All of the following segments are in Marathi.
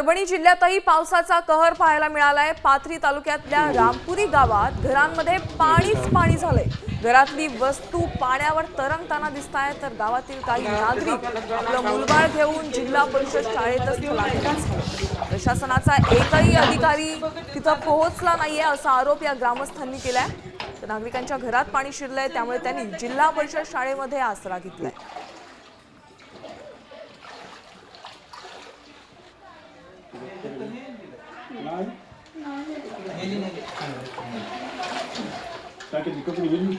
परभणी जिल्ह्यातही पावसाचा कहर पाहायला मिळालाय. पाथरी तालुक्यातल्या रामपुरी गावात घरांमध्ये पाणीच पाणी झालंय. घरातली वस्तू पाण्यावर तरंगताना दिसत आहे तर गावातील काही नागरिक आपलं मुलबाळ घेऊन जिल्हा परिषद शाळेतच स्थलांतरित प्रशासनाचा एकही अधिकारी तिथं पोहोचला नाहीये असा आरोप या ग्रामस्थांनी केलाय. तर नागरिकांच्या घरात पाणी शिरलंय त्यामुळे त्यांनी जिल्हा परिषद शाळेमध्ये आसरा घेतलाय.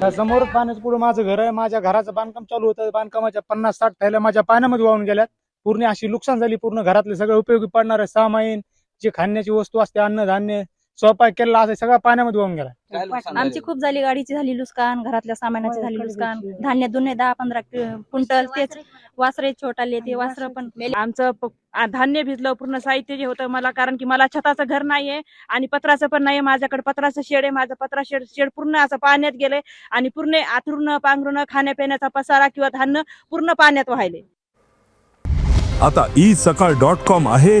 त्या समोर पाण्याचं पुढे माझं घर आहे. माझ्या घराचं बांधकाम चालू होतं. बांधकामाच्या पन्नास साठ थैल्या माझ्या पाण्यामध्ये वाहून गेल्यात. पूर्ण अशी नुकसान झाली. पूर्ण घरातले सगळे उपयोगी पडणारे सामाईन जे खाण्याची वस्तू असते अन्नधान्य स्वयंपाक केलेला असं सगळं पाण्यामध्ये वाहून गेला. आमची खूप झाली गाडीची झाली नुकसान घरातल्या सामानाची झाली नुकसान धान्य दुन्हे दहा पंधरा क्विंटल तेच वासरे छोटाले ते वासर पण मेले. आमचं प- आ- धान्य भिजलं पूर्ण साहित्य जे होतं मला कारण की मला छताचं घर नाहीये आणि पत्राचं पण नाही माझ्याकडे पत्राचं शेड आहे माझं पत्रा शेड शेड पूर्ण असं पाण्यात गेलंय आणि पूर्ण आथरून पांघरून खाण्यापिण्याचा पसारा किंवा धान्य पूर्ण पाण्यात वाहिले आता ई सकाळ डॉट कॉम आहे.